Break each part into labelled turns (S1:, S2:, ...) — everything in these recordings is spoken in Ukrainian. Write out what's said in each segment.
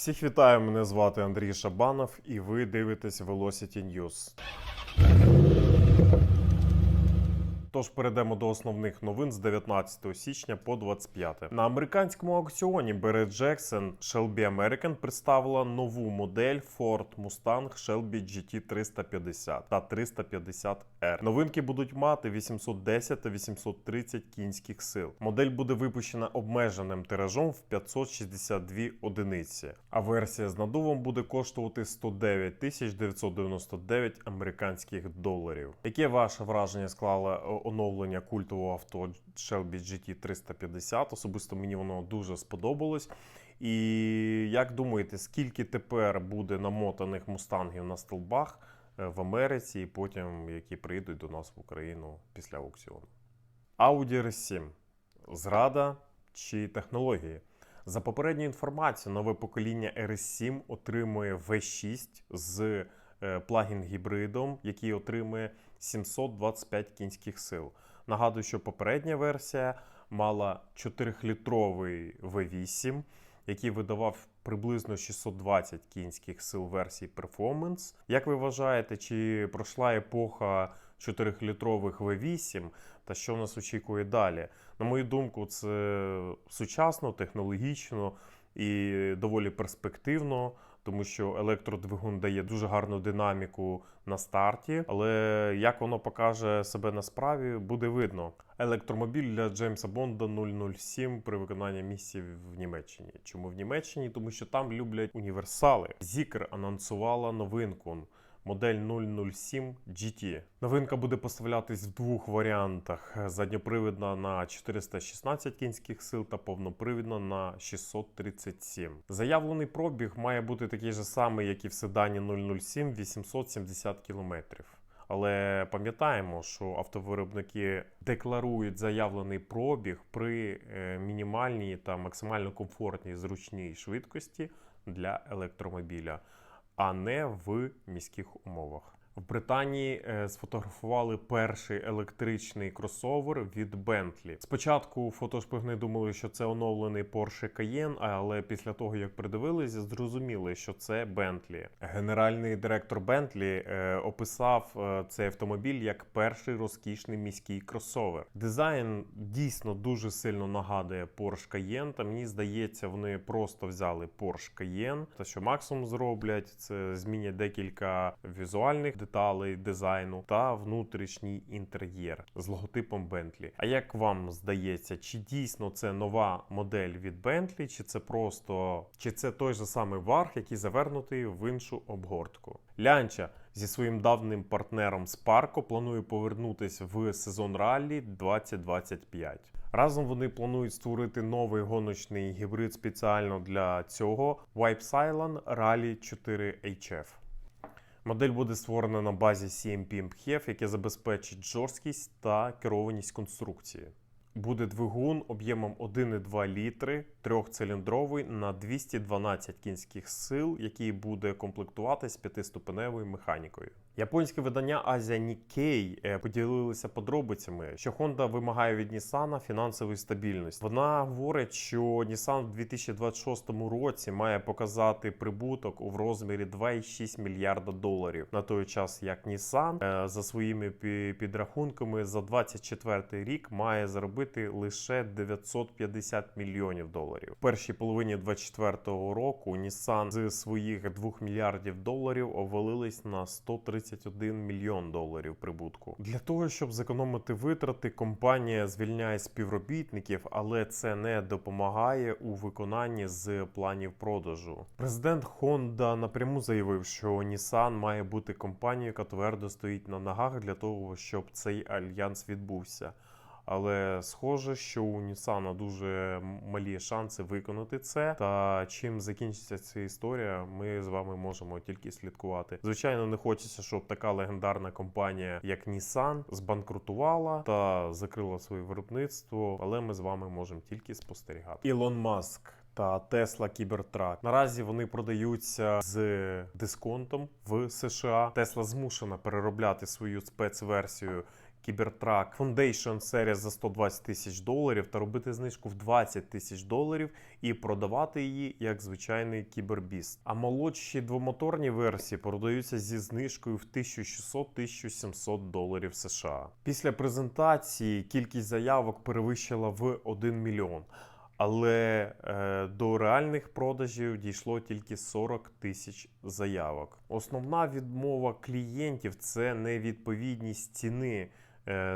S1: Всіх вітаю, мене звати Андрій Шабанов, і ви дивитесь Velocity News. Тож перейдемо до основних новин з 19 січня по 25. На американському аукціоні Barrett Jackson Shelby American представила нову модель Ford Mustang Shelby GT 350 та 350R. Новинки будуть мати 810 та 830 кінських сил. Модель буде випущена обмеженим тиражом в 562 одиниці, а версія з надувом буде коштувати 109 тисяч 999 американських доларів. Яке ваше враження склало е, оновлення культового авто Shelby GT 350? Особисто мені воно дуже сподобалось. І як думаєте, скільки тепер буде намотаних мустангів на столбах е, в Америці, і потім які прийдуть до нас в Україну після аукціону? Audi RS7. Зрада чи технології? За попередньою інформацією, нове покоління RS7 отримує V6 з е, плагін-гібридом, який отримує 725 кінських сил. Нагадую, що попередня версія мала 4-літровий V8, який видавав приблизно 620 кінських сил версії Performance. Як ви вважаєте, чи пройшла епоха 4-літрових V8 та що нас очікує далі? На мою думку, це сучасно, технологічно і доволі перспективно. Тому що електродвигун дає дуже гарну динаміку на старті, але як воно покаже себе на справі, буде видно. Електромобіль для Джеймса Бонда 007 при виконанні місії в Німеччині. Чому в Німеччині? Тому що там люблять універсали. Зікр анонсувала новинку. Модель 007 GT. Новинка буде поставлятись в двох варіантах: задньопривідна на 416 кінських сил та повнопривідна на 637. Заявлений пробіг має бути такий же самий, як і в седані 007 870 км. Але пам'ятаємо, що автовиробники декларують заявлений пробіг при е, мінімальній та максимально комфортній зручній швидкості для електромобіля а не в міських умовах. В Британії е, сфотографували перший електричний кросовер від Bentley. Спочатку фотошпигни думали, що це оновлений Porsche Cayenne, але після того як придивилися, зрозуміли, що це Bentley. Генеральний директор Bentley е, описав е, цей автомобіль як перший розкішний міський кросовер. Дизайн дійсно дуже сильно нагадує Porsche Cayenne, Та мені здається, вони просто взяли Porsche Cayenne. Та що максимум зроблять, це змінять декілька візуальних деталей дизайну та внутрішній інтер'єр з логотипом Bentley. А як вам здається, чи дійсно це нова модель від Bentley, чи це просто чи це той же самий варх, який завернутий в іншу обгортку? Лянча зі своїм давним партнером Sparco планує повернутися в сезон раллі 2025. Разом вони планують створити новий гоночний гібрид спеціально для цього Wipe Silent Rally 4 HF. Модель буде створена на базі CMP MPHEV, яке забезпечить жорсткість та керованість конструкції. Буде двигун об'ємом 1,2 літри, трьохциліндровий на 212 кінських сил, який буде комплектуватись п'ятиступеневою механікою. Японське видання Азія Nikkei е, поділилися подробицями, що Honda вимагає від Nissan фінансової стабільності. Вона говорить, що Nissan в 2026 році має показати прибуток у розмірі 2,6 мільярда доларів на той час, як Nissan е, за своїми підрахунками за 24 рік має заробити лише 950 мільйонів доларів. В першій половині 24 року Nissan з своїх 2 мільярдів доларів овалились на 131 мільйон доларів прибутку. Для того щоб зекономити витрати, компанія звільняє співробітників, але це не допомагає у виконанні з планів продажу. Президент Honda напряму заявив, що Nissan має бути компанією, яка твердо стоїть на ногах для того, щоб цей альянс відбувся. Але схоже, що у Нісана дуже малі шанси виконати це. Та чим закінчиться ця історія, ми з вами можемо тільки слідкувати. Звичайно, не хочеться, щоб така легендарна компанія, як Nissan, збанкрутувала та закрила своє виробництво. Але ми з вами можемо тільки спостерігати. Ілон Маск. Та Tesla Cybertruck. Наразі вони продаються з дисконтом в США. Tesla змушена переробляти свою спецверсію Cybertruck Foundation серія за 120 тисяч доларів та робити знижку в 20 тисяч доларів і продавати її як звичайний кібербіст. А молодші двомоторні версії продаються зі знижкою в 1600-1700 доларів США. Після презентації кількість заявок перевищила в 1 мільйон. Але е, до реальних продажів дійшло тільки 40 тисяч заявок. Основна відмова клієнтів це невідповідність ціни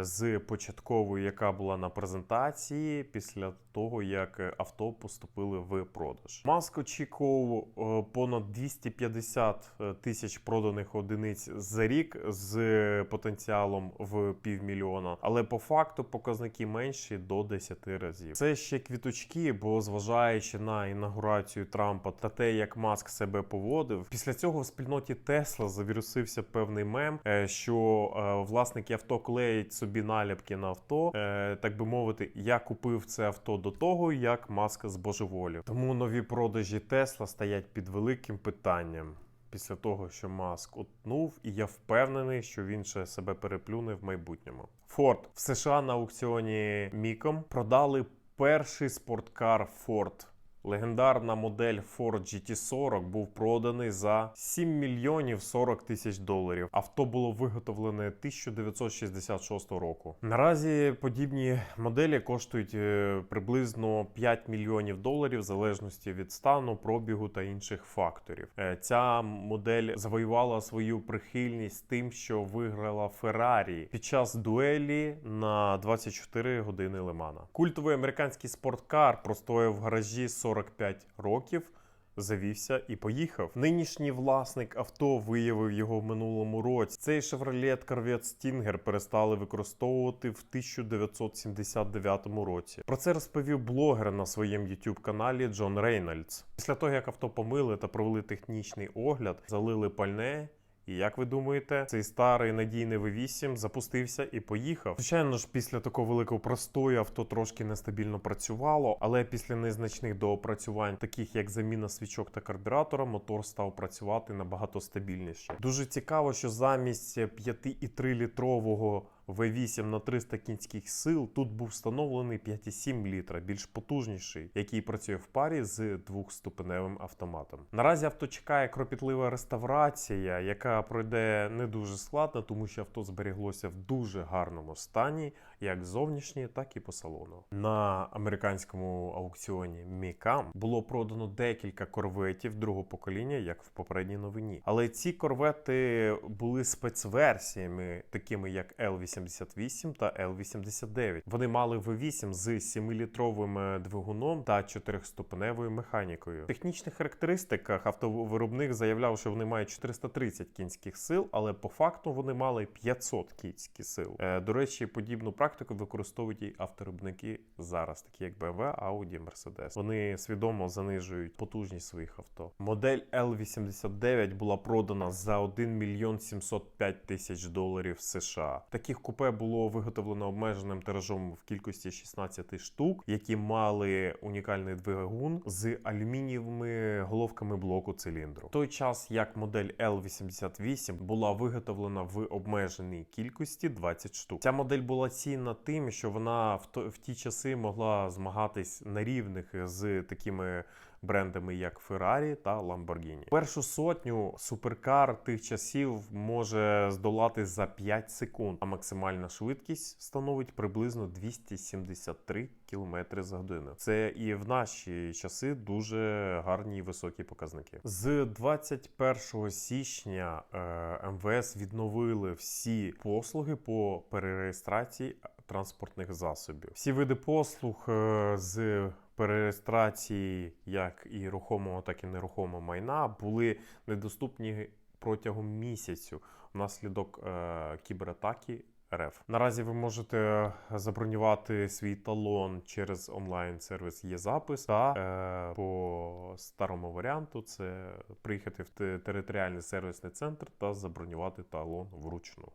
S1: з початковою, яка була на презентації, після того як е, авто поступили в продаж. Маск очікував е, понад 250 тисяч проданих одиниць за рік з потенціалом в півмільйона, але по факту показники менші до 10 разів. Це ще квіточки, бо зважаючи на інаугурацію Трампа та те, як Маск себе поводив, після цього в спільноті Тесла завірусився певний мем, е, що е, власники авто клеять собі наліпки на авто, е, так би мовити, я купив це авто до того, як Маск збожеволів. Тому нові продажі Тесла стоять під великим питанням. Після того, що Маск утнув, і я впевнений, що він ще себе переплюне в майбутньому. Форд в США на аукціоні Міком продали перший спорткар Ford. Легендарна модель Ford GT40 був проданий за 7 мільйонів 40 тисяч доларів. Авто було виготовлене 1966 року. Наразі подібні моделі коштують е, приблизно 5 мільйонів доларів в залежності від стану, пробігу та інших факторів. Е, Ця модель завоювала свою прихильність тим, що виграла Феррарі під час дуелі на 24 години Лемана. Культовий американський спорткар простояв в гаражі 45 років. Завівся і поїхав. Нинішній власник авто виявив його в минулому році. Цей Chevrolet Corvette Stinger перестали використовувати в 1979 році. Про це розповів блогер на своєму youtube каналі Джон Рейнольдс. Після того як авто помили та провели технічний огляд, залили пальне. І як ви думаєте, цей старий надійний V8 запустився і поїхав? Звичайно ж, після такого великого простою авто трошки нестабільно працювало, але після незначних доопрацювань, таких як заміна свічок та карбюратора, мотор став працювати набагато стабільніше. Дуже цікаво, що замість 5,3 літрового V8 на 300 кінських сил тут був встановлений 5,7 літра, більш потужніший, який працює в парі з двохступеневим автоматом. Наразі авто чекає кропітлива реставрація, яка пройде не дуже складно, тому що авто зберіглося в дуже гарному стані, як зовнішнє, так і по салону. На американському аукціоні Мікам було продано декілька корветів другого покоління, як в попередній новині. Але ці корвети були спецверсіями, такими як L88 та L89. Вони мали V8 з 7-літровим двигуном та 4-ступеневою механікою. В технічних характеристиках автовиробник заявляв, що вони мають 430 кінських сил, але по факту вони мали 500 кінських сил. Е, До речі, подібну практику використовують і авторибники зараз, такі як BMW, Audi, Mercedes. Вони свідомо занижують потужність своїх авто. Модель L89 була продана за 1 мільйон 705 тисяч доларів США. Таких купе було виготовлено обмеженим тиражом в кількості 16 штук, які мали унікальний двигун з алюмінієвими головками блоку циліндру. В той час як модель L88 була виготовлена в обмеженій кількості 20 штук. Ця модель була цінна тим, що вона в, ті часи могла змагатись на рівних з такими брендами, як Ferrari та Lamborghini. Першу сотню суперкар тих часів може здолати за 5 секунд, а максимальна швидкість становить приблизно 273 км за годину. Це і в наші часи дуже гарні і високі показники. З 21 січня е, МВС відновили всі послуги по перереєстрації транспортних засобів. Всі види послуг е, з перереєстрації як і рухомого, так і нерухомого майна були недоступні протягом місяцю внаслідок е, кібератаки. РФ. Наразі ви можете забронювати свій талон через онлайн-сервіс «Є-запис» та е, по старому варіанту це приїхати в територіальний сервісний центр та забронювати талон вручну.